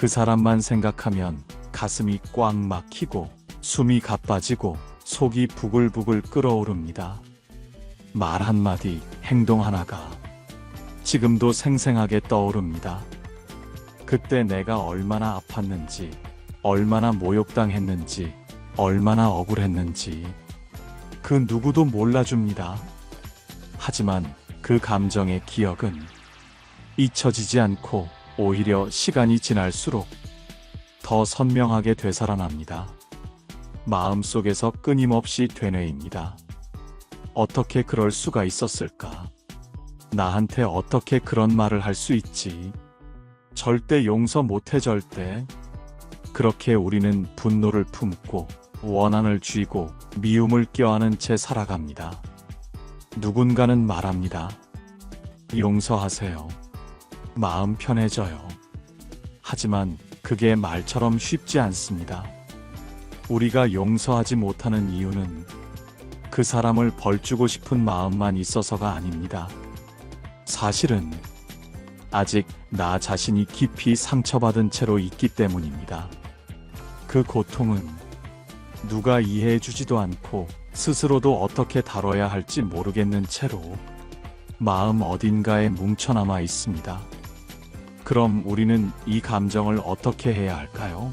그 사람만 생각하면 가슴이 꽉 막히고 숨이 가빠지고 속이 부글부글 끓어오릅니다. 말 한마디, 행동 하나가 지금도 생생하게 떠오릅니다. 그때 내가 얼마나 아팠는지, 얼마나 모욕당했는지, 얼마나 억울했는지, 그 누구도 몰라줍니다. 하지만 그 감정의 기억은 잊혀지지 않고 오히려 시간이 지날수록 더 선명하게 되살아납니다. 마음속에서 끊임없이 되뇌입니다. 어떻게 그럴 수가 있었을까? 나한테 어떻게 그런 말을 할 수 있지? 절대 용서 못해 절대. 그렇게 우리는 분노를 품고 원한을 쥐고 미움을 껴안은 채 살아갑니다. 누군가는 말합니다. 용서하세요. 마음 편해져요. 하지만 그게 말처럼 쉽지 않습니다. 우리가 용서하지 못하는 이유는 그 사람을 벌주고 싶은 마음만 있어서가 아닙니다. 사실은 아직 나 자신이 깊이 상처받은 채로 있기 때문입니다. 그 고통은 누가 이해해 주지도 않고 스스로도 어떻게 다뤄야 할지 모르겠는 채로 마음 어딘가에 뭉쳐남아 있습니다. 그럼 우리는 이 감정을 어떻게 해야 할까요?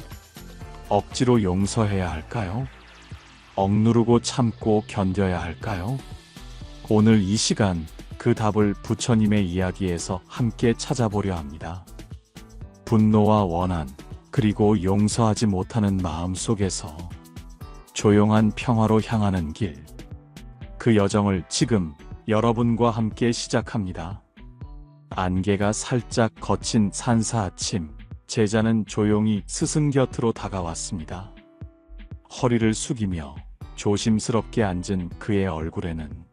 억지로 용서해야 할까요? 억누르고 참고 견뎌야 할까요? 오늘 이 시간 그 답을 부처님의 이야기에서 함께 찾아보려 합니다. 분노와 원한, 그리고 용서하지 못하는 마음 속에서 조용한 평화로 향하는 길. 그 여정을 지금 여러분과 함께 시작합니다. 안개가 살짝 거친 산사 아침, 제자는 조용히 스승 곁으로 다가왔습니다. 허리를 숙이며 조심스럽게 앉은 그의 얼굴에는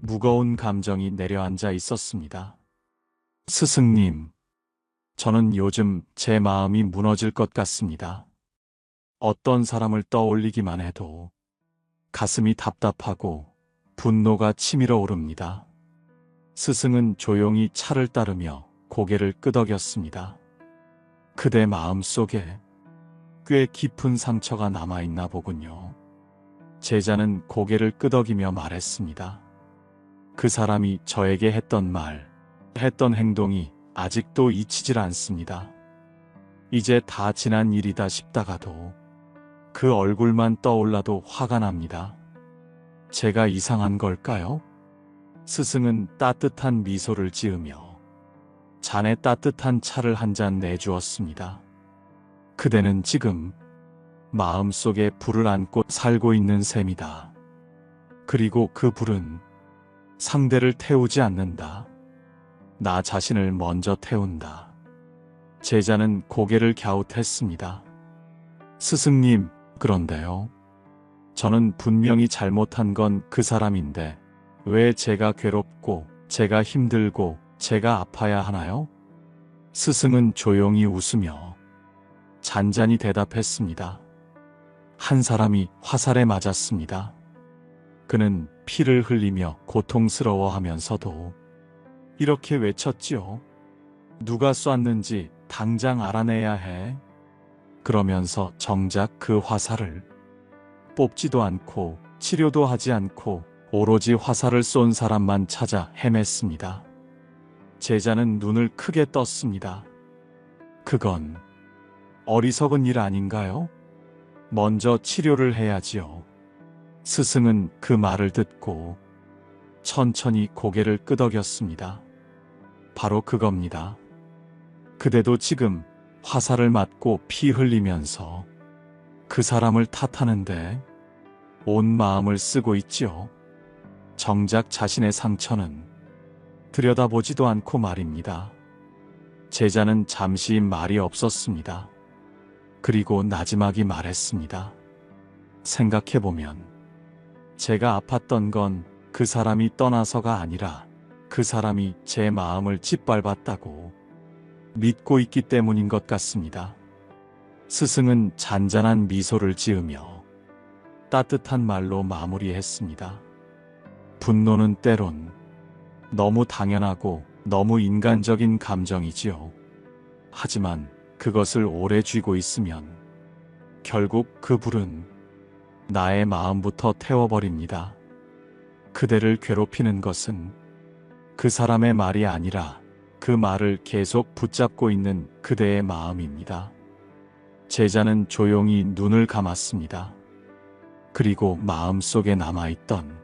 무거운 감정이 내려앉아 있었습니다. 스승님, 저는 요즘 제 마음이 무너질 것 같습니다. 어떤 사람을 떠올리기만 해도 가슴이 답답하고 분노가 치밀어 오릅니다. 스승은 조용히 차를 따르며 고개를 끄덕였습니다. 그대 마음 속에 꽤 깊은 상처가 남아있나 보군요. 제자는 고개를 끄덕이며 말했습니다. 그 사람이 저에게 했던 말, 했던 행동이 아직도 잊히질 않습니다. 이제 다 지난 일이다 싶다가도 그 얼굴만 떠올라도 화가 납니다. 제가 이상한 걸까요? 스승은 따뜻한 미소를 지으며 잔에 따뜻한 차를 한 잔 내주었습니다. 그대는 지금 마음속에 불을 안고 살고 있는 셈이다. 그리고 그 불은 상대를 태우지 않는다. 나 자신을 먼저 태운다. 제자는 고개를 갸웃했습니다. 스승님, 그런데요. 저는 분명히 잘못한 건 그 사람인데, 왜 제가 괴롭고, 제가 힘들고, 제가 아파야 하나요? 스승은 조용히 웃으며 잔잔히 대답했습니다. 한 사람이 화살에 맞았습니다. 그는 피를 흘리며 고통스러워 하면서도 이렇게 외쳤지요. 누가 쐈는지 당장 알아내야 해. 그러면서 정작 그 화살을 뽑지도 않고 치료도 하지 않고 오로지 화살을 쏜 사람만 찾아 헤맸습니다. 제자는 눈을 크게 떴습니다. 그건 어리석은 일 아닌가요? 먼저 치료를 해야지요. 스승은 그 말을 듣고 천천히 고개를 끄덕였습니다. 바로 그겁니다. 그대도 지금 화살을 맞고 피 흘리면서 그 사람을 탓하는데 온 마음을 쓰고 있지요. 정작 자신의 상처는 들여다보지도 않고 말입니다. 제자는 잠시 말이 없었습니다. 그리고 나지막이 말했습니다. 생각해보면 제가 아팠던 건 그 사람이 떠나서가 아니라 그 사람이 제 마음을 짓밟았다고 믿고 있기 때문인 것 같습니다. 스승은 잔잔한 미소를 지으며 따뜻한 말로 마무리했습니다. 분노는 때론 너무 당연하고 너무 인간적인 감정이지요. 하지만 그것을 오래 쥐고 있으면 결국 그 불은 나의 마음부터 태워버립니다. 그대를 괴롭히는 것은 그 사람의 말이 아니라 그 말을 계속 붙잡고 있는 그대의 마음입니다. 제자는 조용히 눈을 감았습니다. 그리고 마음속에 남아있던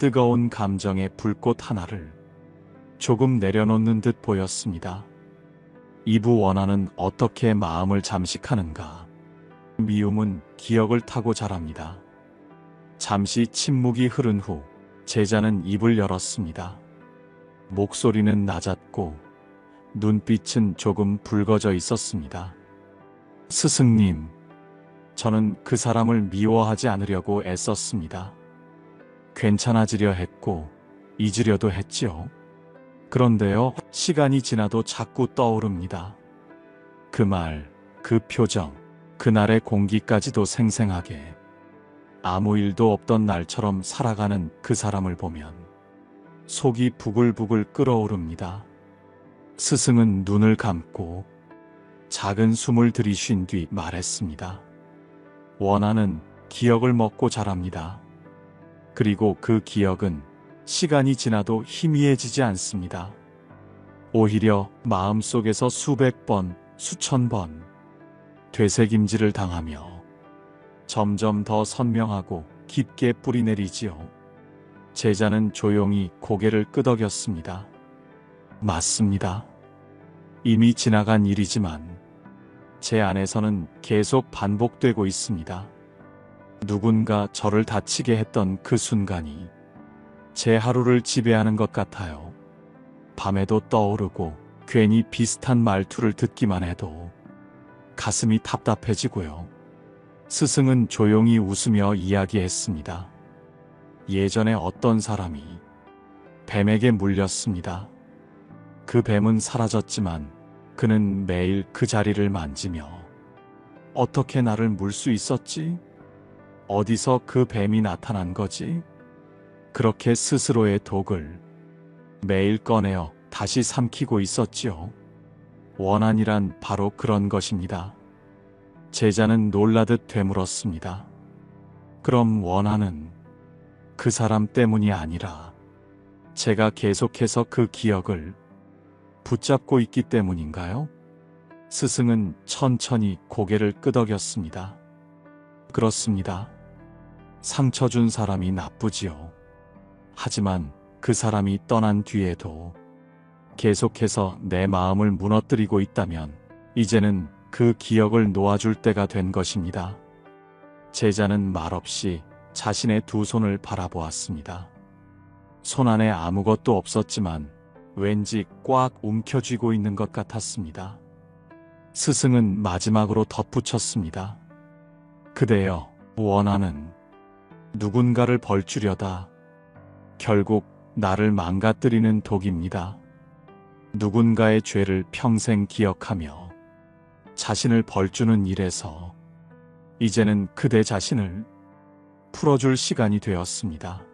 뜨거운 감정의 불꽃 하나를 조금 내려놓는 듯 보였습니다. 이부 원하는 어떻게 마음을 잠식하는가. 미움은 기억을 타고 자랍니다. 잠시 침묵이 흐른 후 제자는 입을 열었습니다. 목소리는 낮았고 눈빛은 조금 붉어져 있었습니다. 스승님, 저는 그 사람을 미워하지 않으려고 애썼습니다. 괜찮아지려 했고 잊으려도 했지요. 그런데요, 시간이 지나도 자꾸 떠오릅니다. 그 말, 그 표정, 그날의 공기까지도 생생하게 아무 일도 없던 날처럼 살아가는 그 사람을 보면 속이 부글부글 끓어오릅니다. 스승은 눈을 감고 작은 숨을 들이쉰 뒤 말했습니다. 원하는 기억을 먹고 자랍니다. 그리고 그 기억은 시간이 지나도 희미해지지 않습니다. 오히려 마음속에서 수백 번, 수천 번 되새김질을 당하며 점점 더 선명하고 깊게 뿌리내리지요. 제자는 조용히 고개를 끄덕였습니다. 맞습니다. 이미 지나간 일이지만 제 안에서는 계속 반복되고 있습니다. 누군가 저를 다치게 했던 그 순간이 제 하루를 지배하는 것 같아요. 밤에도 떠오르고 괜히 비슷한 말투를 듣기만 해도 가슴이 답답해지고요. 스승은 조용히 웃으며 이야기했습니다. 예전에 어떤 사람이 뱀에게 물렸습니다. 그 뱀은 사라졌지만 그는 매일 그 자리를 만지며 어떻게 나를 물 수 있었지? 어디서 그 뱀이 나타난 거지? 그렇게 스스로의 독을 매일 꺼내어 다시 삼키고 있었지요. 원한이란 바로 그런 것입니다. 제자는 놀라듯 되물었습니다. 그럼 원한은 그 사람 때문이 아니라 제가 계속해서 그 기억을 붙잡고 있기 때문인가요? 스승은 천천히 고개를 끄덕였습니다. 그렇습니다. 상처 준 사람이 나쁘지요. 하지만 그 사람이 떠난 뒤에도 계속해서 내 마음을 무너뜨리고 있다면 이제는 그 기억을 놓아줄 때가 된 것입니다. 제자는 말없이 자신의 두 손을 바라보았습니다. 손 안에 아무것도 없었지만 왠지 꽉 움켜쥐고 있는 것 같았습니다. 스승은 마지막으로 덧붙였습니다. 그대여, 원하는 누군가를 벌주려다 결국 나를 망가뜨리는 독입니다. 누군가의 죄를 평생 기억하며 자신을 벌주는 일에서 이제는 그대 자신을 풀어줄 시간이 되었습니다.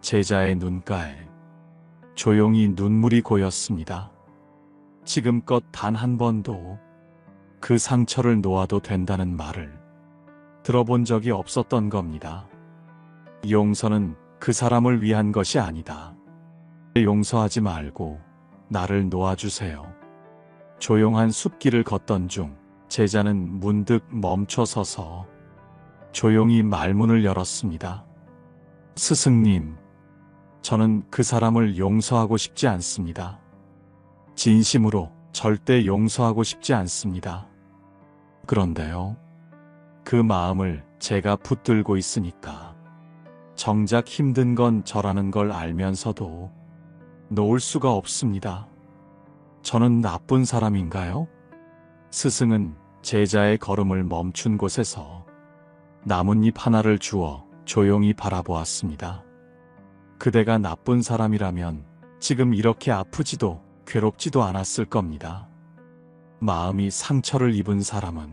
제자의 눈가에 조용히 눈물이 고였습니다. 지금껏 단 한 번도 그 상처를 놓아도 된다는 말을 들어본 적이 없었던 겁니다. 용서는 그 사람을 위한 것이 아니다. 용서하지 말고 나를 놓아주세요. 조용한 숲길을 걷던 중 제자는 문득 멈춰 서서 조용히 말문을 열었습니다. 스승님, 저는 그 사람을 용서하고 싶지 않습니다. 진심으로 절대 용서하고 싶지 않습니다. 그런데요, 그 마음을 제가 붙들고 있으니까 정작 힘든 건 저라는 걸 알면서도 놓을 수가 없습니다. 저는 나쁜 사람인가요? 스승은 제자의 걸음을 멈춘 곳에서 나뭇잎 하나를 주어 조용히 바라보았습니다. 그대가 나쁜 사람이라면 지금 이렇게 아프지도 괴롭지도 않았을 겁니다. 마음이 상처를 입은 사람은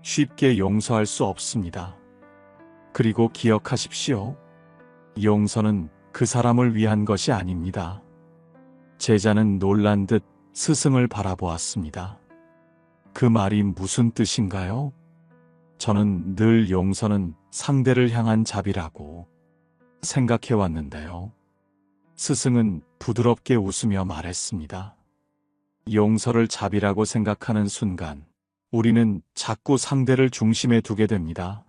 쉽게 용서할 수 없습니다. 그리고 기억하십시오. 용서는 그 사람을 위한 것이 아닙니다. 제자는 놀란 듯 스승을 바라보았습니다. 그 말이 무슨 뜻인가요? 저는 늘 용서는 상대를 향한 자비라고 생각해 왔는데요. 스승은 부드럽게 웃으며 말했습니다. 용서를 자비라고 생각하는 순간 우리는 자꾸 상대를 중심에 두게 됩니다.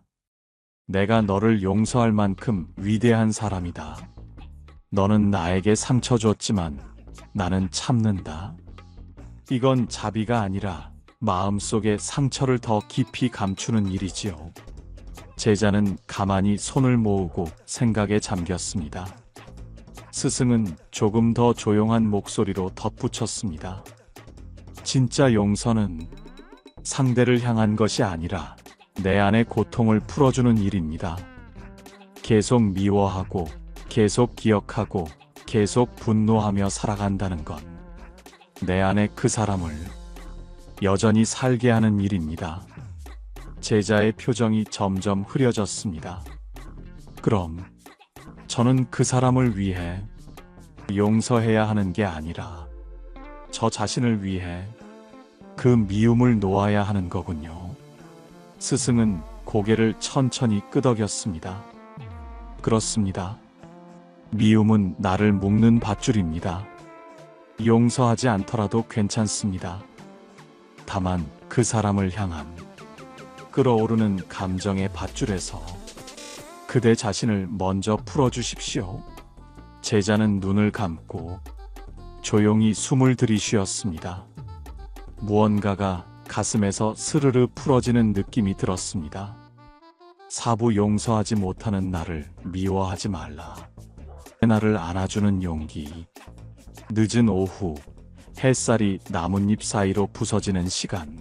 내가 너를 용서할 만큼 위대한 사람이다. 너는 나에게 상처 줬지만 나는 참는다. 이건 자비가 아니라 마음속에 상처를 더 깊이 감추는 일이지요. 제자는 가만히 손을 모으고 생각에 잠겼습니다. 스승은 조금 더 조용한 목소리로 덧붙였습니다. 진짜 용서는 상대를 향한 것이 아니라 내 안의 고통을 풀어주는 일입니다. 계속 미워하고, 계속 기억하고, 계속 분노하며 살아간다는 것. 내 안에 그 사람을 여전히 살게 하는 일입니다. 제자의 표정이 점점 흐려졌습니다. 그럼 저는 그 사람을 위해 용서해야 하는 게 아니라 저 자신을 위해 그 미움을 놓아야 하는 거군요. 스승은 고개를 천천히 끄덕였습니다. 그렇습니다. 미움은 나를 묶는 밧줄입니다. 용서하지 않더라도 괜찮습니다. 다만 그 사람을 향한 끌어오르는 감정의 밧줄에서 그대 자신을 먼저 풀어주십시오. 제자는 눈을 감고 조용히 숨을 들이쉬었습니다. 무언가가 가슴에서 스르르 풀어지는 느낌이 들었습니다. 사부 용서하지 못하는 나를 미워하지 말라. 나를 안아주는 용기. 늦은 오후, 햇살이 나뭇잎 사이로 부서지는 시간.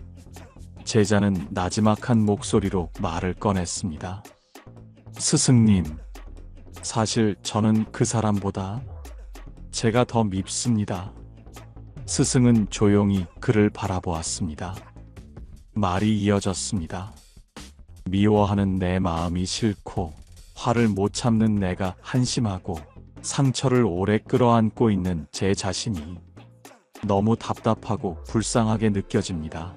제자는 나지막한 목소리로 말을 꺼냈습니다. 스승님, 사실 저는 그 사람보다 제가 더 밉습니다. 스승은 조용히 그를 바라보았습니다. 말이 이어졌습니다. 미워하는 내 마음이 싫고 화를 못 참는 내가 한심하고 상처를 오래 끌어안고 있는 제 자신이 너무 답답하고 불쌍하게 느껴집니다.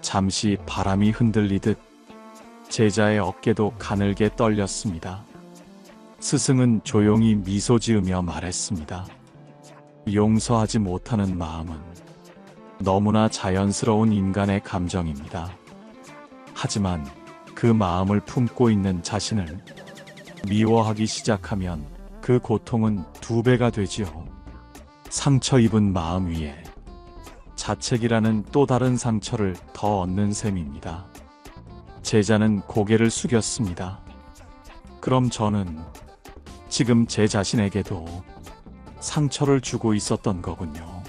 잠시 바람이 흔들리듯 제자의 어깨도 가늘게 떨렸습니다. 스승은 조용히 미소 지으며 말했습니다. 용서하지 못하는 마음은 너무나 자연스러운 인간의 감정입니다. 하지만 그 마음을 품고 있는 자신을 미워하기 시작하면 그 고통은 두 배가 되지요. 상처 입은 마음 위에 자책이라는 또 다른 상처를 더 얻는 셈입니다. 제자는 고개를 숙였습니다. 그럼 저는 지금 제 자신에게도 상처를 주고 있었던 거군요.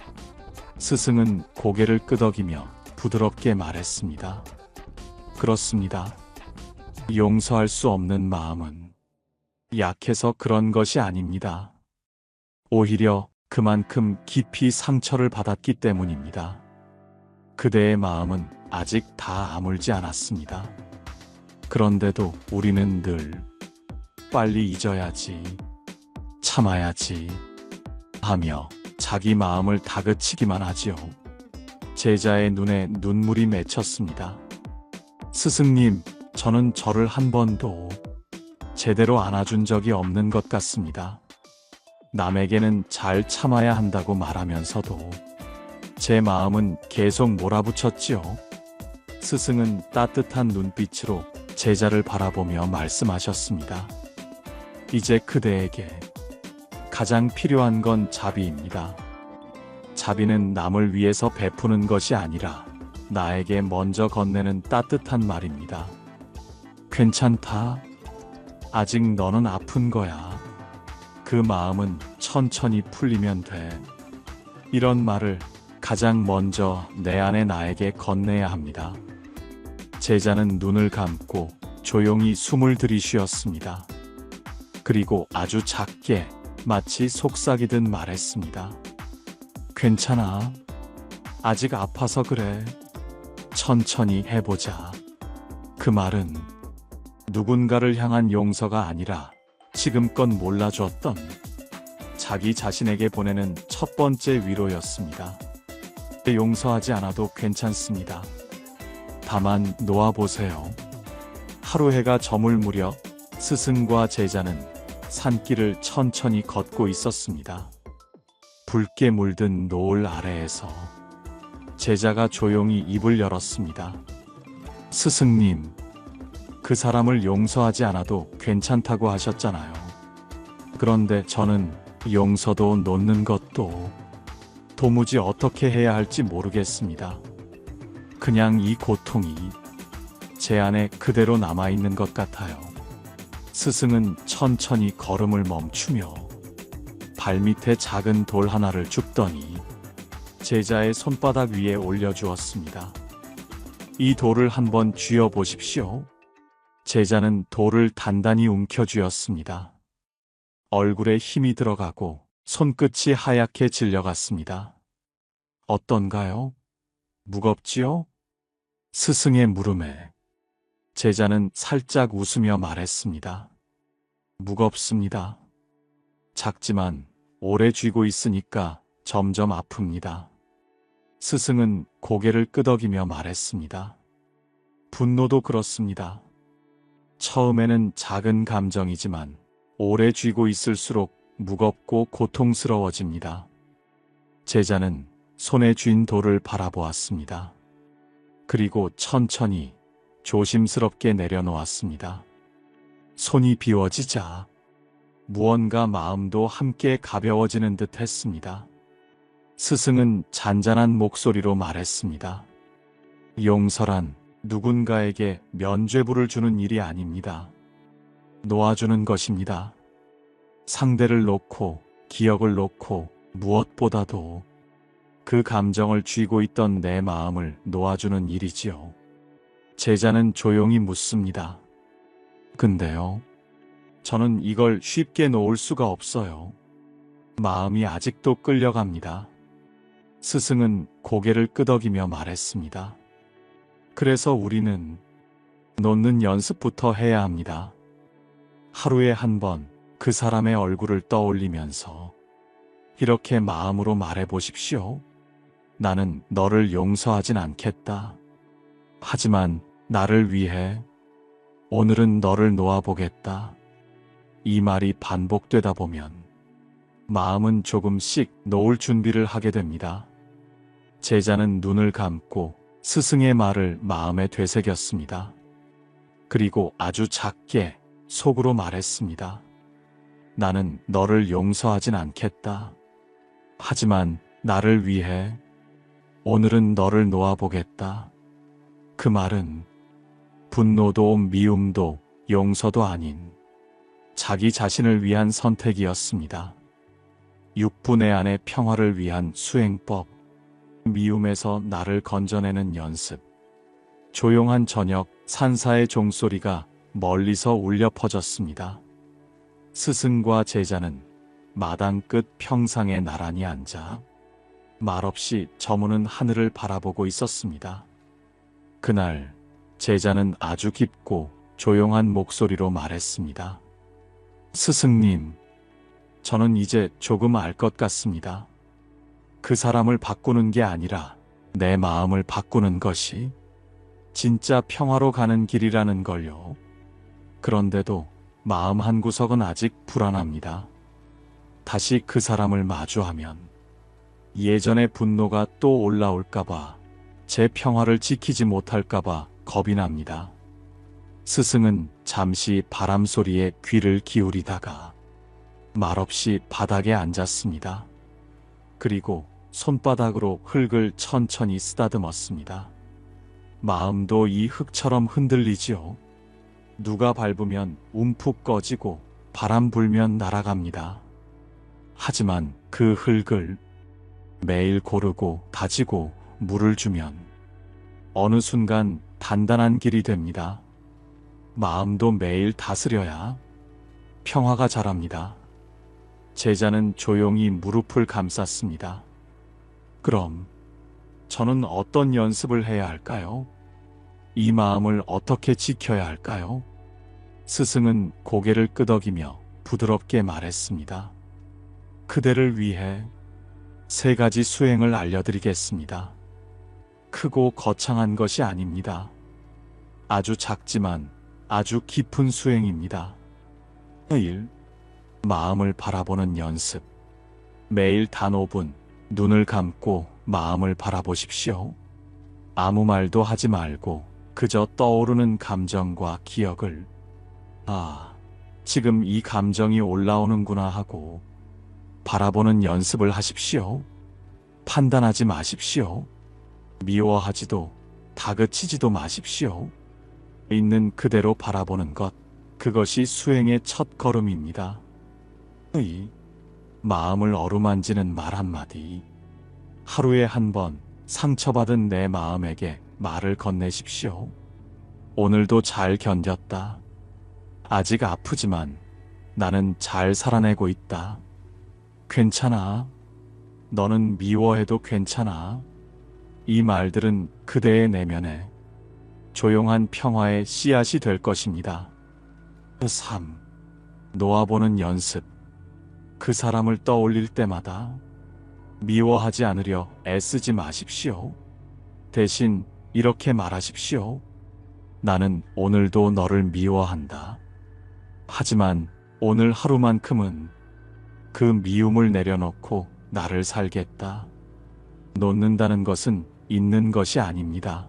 스승은 고개를 끄덕이며 부드럽게 말했습니다. 그렇습니다. 용서할 수 없는 마음은 약해서 그런 것이 아닙니다. 오히려 그만큼 깊이 상처를 받았기 때문입니다. 그대의 마음은 아직 다 아물지 않았습니다. 그런데도 우리는 늘 빨리 잊어야지, 참아야지 하며 자기 마음을 다그치기만 하지요. 제자의 눈에 눈물이 맺혔습니다. 스승님, 저는 저를 한 번도 제대로 안아준 적이 없는 것 같습니다. 남에게는 잘 참아야 한다고 말하면서도 제 마음은 계속 몰아붙였지요. 스승은 따뜻한 눈빛으로 제자를 바라보며 말씀하셨습니다. 이제 그대에게 가장 필요한 건 자비입니다. 자비는 남을 위해서 베푸는 것이 아니라 나에게 먼저 건네는 따뜻한 말입니다. 괜찮다. 아직 너는 아픈 거야. 그 마음은 천천히 풀리면 돼. 이런 말을 가장 먼저 내 안에 나에게 건네야 합니다. 제자는 눈을 감고 조용히 숨을 들이쉬었습니다. 그리고 아주 작게 마치 속삭이듯 말했습니다. 괜찮아. 아직 아파서 그래. 천천히 해보자. 그 말은 누군가를 향한 용서가 아니라 지금껏 몰라주었던 자기 자신에게 보내는 첫 번째 위로였습니다. 용서하지 않아도 괜찮습니다. 다만 놓아보세요. 하루 해가 저물 무렵 스승과 제자는 산길을 천천히 걷고 있었습니다. 붉게 물든 노을 아래에서 제자가 조용히 입을 열었습니다. 스승님, 그 사람을 용서하지 않아도 괜찮다고 하셨잖아요. 그런데 저는 용서도 놓는 것도 도무지 어떻게 해야 할지 모르겠습니다. 그냥 이 고통이 제 안에 그대로 남아있는 것 같아요. 스승은 천천히 걸음을 멈추며 발밑에 작은 돌 하나를 줍더니 제자의 손바닥 위에 올려주었습니다. 이 돌을 한번 쥐어 보십시오. 제자는 돌을 단단히 움켜쥐었습니다. 얼굴에 힘이 들어가고 손끝이 하얗게 질려갔습니다. 어떤가요? 무겁지요? 스승의 물음에 제자는 살짝 웃으며 말했습니다. 무겁습니다. 작지만 오래 쥐고 있으니까 점점 아픕니다. 스승은 고개를 끄덕이며 말했습니다. 분노도 그렇습니다. 처음에는 작은 감정이지만 오래 쥐고 있을수록 무겁고 고통스러워집니다. 제자는 손에 쥔 돌을 바라보았습니다. 그리고 천천히 조심스럽게 내려놓았습니다. 손이 비워지자 무언가 마음도 함께 가벼워지는 듯 했습니다. 스승은 잔잔한 목소리로 말했습니다. 용서란 누군가에게 면죄부를 주는 일이 아닙니다. 놓아주는 것입니다. 상대를 놓고 기억을 놓고 무엇보다도 그 감정을 쥐고 있던 내 마음을 놓아주는 일이지요. 제자는 조용히 묻습니다. 근데요, 저는 이걸 쉽게 놓을 수가 없어요. 마음이 아직도 끌려갑니다. 스승은 고개를 끄덕이며 말했습니다. 그래서 우리는 놓는 연습부터 해야 합니다. 하루에 한 번 그 사람의 얼굴을 떠올리면서 이렇게 마음으로 말해 보십시오. 나는 너를 용서하진 않겠다. 하지만 나를 위해 오늘은 너를 놓아보겠다. 이 말이 반복되다 보면 마음은 조금씩 놓을 준비를 하게 됩니다. 제자는 눈을 감고 스승의 말을 마음에 되새겼습니다. 그리고 아주 작게 속으로 말했습니다. 나는 너를 용서하진 않겠다. 하지만 나를 위해 오늘은 너를 놓아보겠다. 그 말은 분노도 미움도 용서도 아닌 자기 자신을 위한 선택이었습니다. 6분의 안의 평화를 위한 수행법, 미움에서 나를 건져내는 연습. 조용한 저녁 산사의 종소리가 멀리서 울려 퍼졌습니다. 스승과 제자는 마당 끝 평상에 나란히 앉아 말없이 저무는 하늘을 바라보고 있었습니다. 그날 제자는 아주 깊고 조용한 목소리로 말했습니다. 스승님, 저는 이제 조금 알 것 같습니다. 그 사람을 바꾸는 게 아니라 내 마음을 바꾸는 것이 진짜 평화로 가는 길이라는 걸요. 그런데도 마음 한 구석은 아직 불안합니다. 다시 그 사람을 마주하면 예전의 분노가 또 올라올까봐 제 평화를 지키지 못할까봐 겁이 납니다. 스승은 잠시 바람 소리에 귀를 기울이다가 말없이 바닥에 앉았습니다. 그리고 손바닥으로 흙을 천천히 쓰다듬었습니다. 마음도 이 흙처럼 흔들리지요. 누가 밟으면 움푹 꺼지고 바람 불면 날아갑니다. 하지만 그 흙을 매일 고르고 다지고 물을 주면 어느 순간 단단한 길이 됩니다. 마음도 매일 다스려야 평화가 자랍니다. 제자는 조용히 무릎을 감쌌습니다. 그럼 저는 어떤 연습을 해야 할까요? 이 마음을 어떻게 지켜야 할까요? 스승은 고개를 끄덕이며 부드럽게 말했습니다. 그대를 위해 세 가지 수행을 알려드리겠습니다. 크고 거창한 것이 아닙니다. 아주 작지만 아주 깊은 수행입니다. 매일 마음을 바라보는 연습. 매일 단 5분 눈을 감고 마음을 바라보십시오. 아무 말도 하지 말고 그저 떠오르는 감정과 기억을 아, 지금 이 감정이 올라오는구나 하고 바라보는 연습을 하십시오. 판단하지 마십시오. 미워하지도 다그치지도 마십시오. 있는 그대로 바라보는 것, 그것이 수행의 첫 걸음입니다. 의, 마음을 어루만지는 말 한마디. 하루에 한 번 상처받은 내 마음에게 말을 건네십시오. 오늘도 잘 견뎠다. 아직 아프지만 나는 잘 살아내고 있다. 괜찮아. 너는 미워해도 괜찮아. 이 말들은 그대의 내면에 조용한 평화의 씨앗이 될 것입니다. 3. 놓아보는 연습. 그 사람을 떠올릴 때마다 미워하지 않으려 애쓰지 마십시오. 대신 이렇게 말하십시오. 나는 오늘도 너를 미워한다. 하지만 오늘 하루만큼은 그 미움을 내려놓고 나를 살겠다. 놓는다는 것은 있는 것이 아닙니다.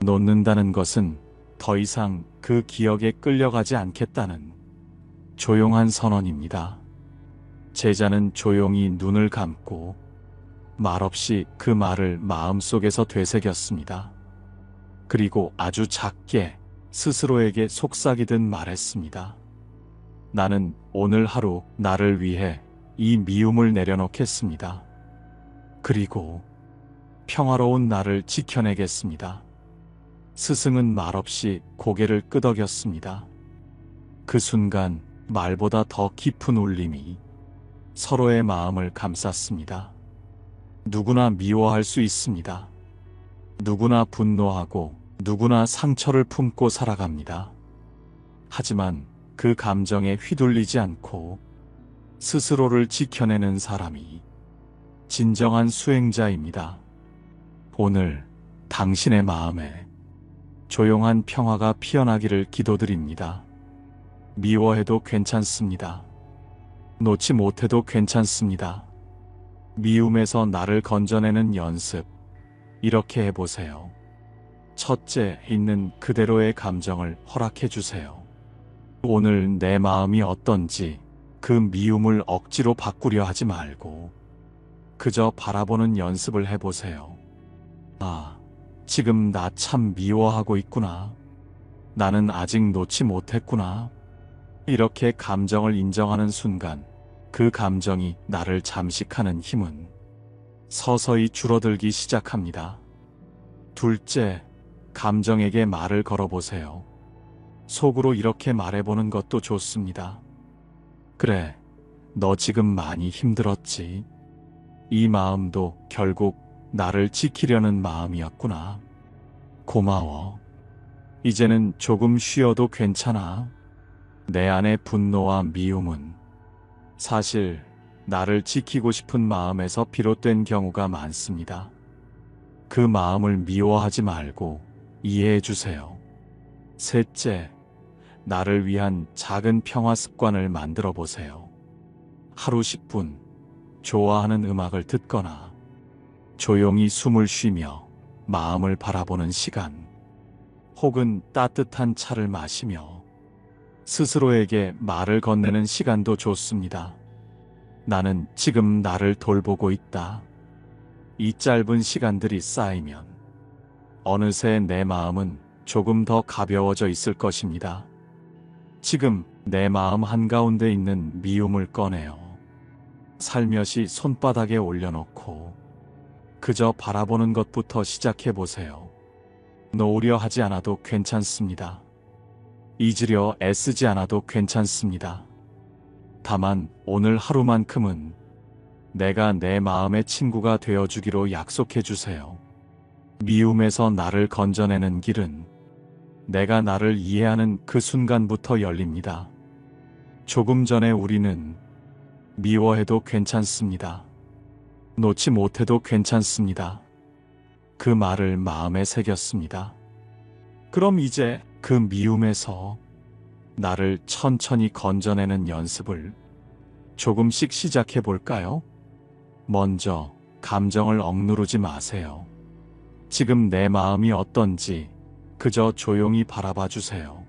놓는다는 것은 더 이상 그 기억에 끌려가지 않겠다는 조용한 선언입니다. 제자는 조용히 눈을 감고 말없이 그 말을 마음속에서 되새겼습니다. 그리고 아주 작게 스스로에게 속삭이듯 말했습니다. 나는 오늘 하루 나를 위해 이 미움을 내려놓겠습니다. 그리고 평화로운 나를 지켜내겠습니다. 스승은 말없이 고개를 끄덕였습니다. 그 순간 말보다 더 깊은 울림이 서로의 마음을 감쌌습니다. 누구나 미워할 수 있습니다. 누구나 분노하고 누구나 상처를 품고 살아갑니다. 하지만 그 감정에 휘둘리지 않고 스스로를 지켜내는 사람이 진정한 수행자입니다. 오늘 당신의 마음에 조용한 평화가 피어나기를 기도드립니다. 미워해도 괜찮습니다. 놓지 못해도 괜찮습니다. 미움에서 나를 건져내는 연습. 이렇게 해보세요. 첫째, 있는 그대로의 감정을 허락해 주세요. 오늘 내 마음이 어떤지 그 미움을 억지로 바꾸려 하지 말고 그저 바라보는 연습을 해보세요. 아, 지금 나 참 미워하고 있구나. 나는 아직 놓지 못했구나. 이렇게 감정을 인정하는 순간 그 감정이 나를 잠식하는 힘은 서서히 줄어들기 시작합니다. 둘째, 감정에게 말을 걸어보세요. 속으로 이렇게 말해보는 것도 좋습니다. 그래, 너 지금 많이 힘들었지. 이 마음도 결국 나를 지키려는 마음이었구나. 고마워. 이제는 조금 쉬어도 괜찮아. 내 안의 분노와 미움은 사실 나를 지키고 싶은 마음에서 비롯된 경우가 많습니다. 그 마음을 미워하지 말고 이해해 주세요. 셋째, 나를 위한 작은 평화 습관을 만들어 보세요. 하루 10분 좋아하는 음악을 듣거나 조용히 숨을 쉬며 마음을 바라보는 시간 혹은 따뜻한 차를 마시며 스스로에게 말을 건네는 시간도 좋습니다. 나는 지금 나를 돌보고 있다. 이 짧은 시간들이 쌓이면 어느새 내 마음은 조금 더 가벼워져 있을 것입니다. 지금 내 마음 한가운데 있는 미움을 꺼내요. 살며시 손바닥에 올려놓고 그저 바라보는 것부터 시작해 보세요. 놓으려 하지 않아도 괜찮습니다. 잊으려 애쓰지 않아도 괜찮습니다. 다만 오늘 하루만큼은 내가 내 마음의 친구가 되어주기로 약속해 주세요. 미움에서 나를 건져내는 길은 내가 나를 이해하는 그 순간부터 열립니다. 조금 전에 우리는 미워해도 괜찮습니다. 놓지 못해도 괜찮습니다. 그 말을 마음에 새겼습니다. 그럼 이제 그 미움에서 나를 천천히 건져내는 연습을 조금씩 시작해 볼까요? 먼저 감정을 억누르지 마세요. 지금 내 마음이 어떤지 그저 조용히 바라봐 주세요.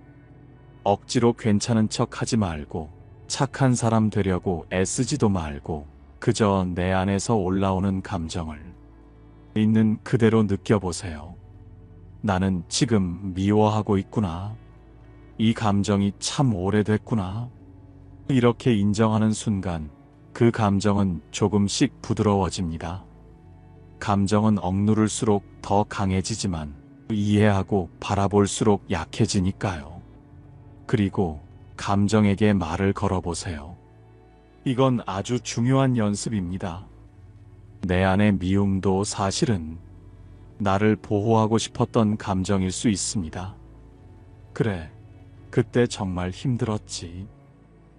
억지로 괜찮은 척 하지 말고 착한 사람 되려고 애쓰지도 말고 그저 내 안에서 올라오는 감정을 있는 그대로 느껴보세요. 나는 지금 미워하고 있구나. 이 감정이 참 오래됐구나. 이렇게 인정하는 순간 그 감정은 조금씩 부드러워집니다. 감정은 억누를수록 더 강해지지만 이해하고 바라볼수록 약해지니까요. 그리고 감정에게 말을 걸어보세요. 이건 아주 중요한 연습입니다. 내 안의 미움도 사실은 나를 보호하고 싶었던 감정일 수 있습니다. 그래, 그때 정말 힘들었지.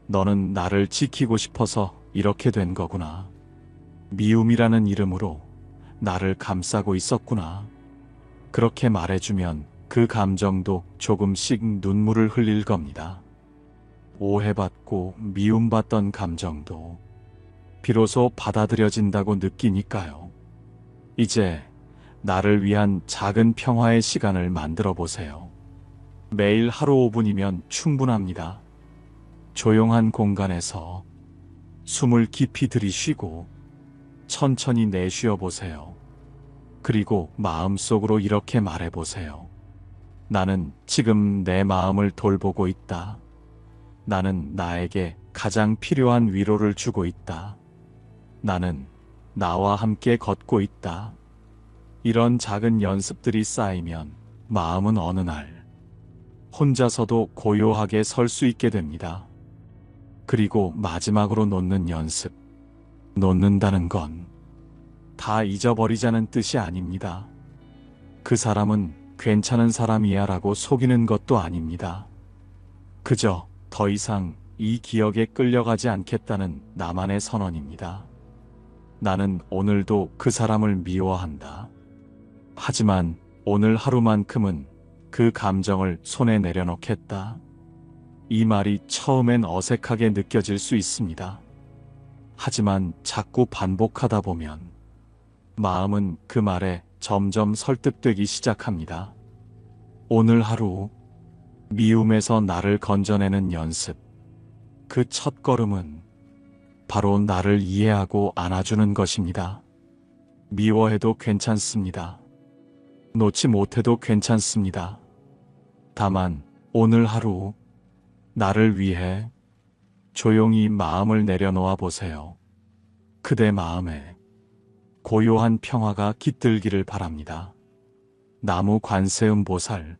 너는 나를 지키고 싶어서 이렇게 된 거구나. 미움이라는 이름으로 나를 감싸고 있었구나. 그렇게 말해주면 그 감정도 조금씩 눈물을 흘릴 겁니다. 오해받고 미움받던 감정도 비로소 받아들여진다고 느끼니까요. 이제 나를 위한 작은 평화의 시간을 만들어 보세요. 매일 하루 5분이면 충분합니다. 조용한 공간에서 숨을 깊이 들이쉬고 천천히 내쉬어 보세요. 그리고 마음속으로 이렇게 말해 보세요. 나는 지금 내 마음을 돌보고 있다. 나는 나에게 가장 필요한 위로를 주고 있다. 나는 나와 함께 걷고 있다. 이런 작은 연습들이 쌓이면 마음은 어느 날 혼자서도 고요하게 설 수 있게 됩니다. 그리고 마지막으로 놓는 연습. 놓는다는 건 다 잊어버리자는 뜻이 아닙니다. 그 사람은 괜찮은 사람이야 라고 속이는 것도 아닙니다. 그저 더 이상 이 기억에 끌려가지 않겠다는 나만의 선언입니다. 나는 오늘도 그 사람을 미워한다. 하지만 오늘 하루만큼은 그 감정을 손에 내려놓겠다. 이 말이 처음엔 어색하게 느껴질 수 있습니다. 하지만 자꾸 반복하다 보면 마음은 그 말에 점점 설득되기 시작합니다. 오늘 하루 미움에서 나를 건져내는 연습. 그 첫 걸음은 바로 나를 이해하고 안아주는 것입니다. 미워해도 괜찮습니다. 놓지 못해도 괜찮습니다. 다만 오늘 하루 나를 위해 조용히 마음을 내려놓아 보세요. 그대 마음에 고요한 평화가 깃들기를 바랍니다. 나무 관세음 보살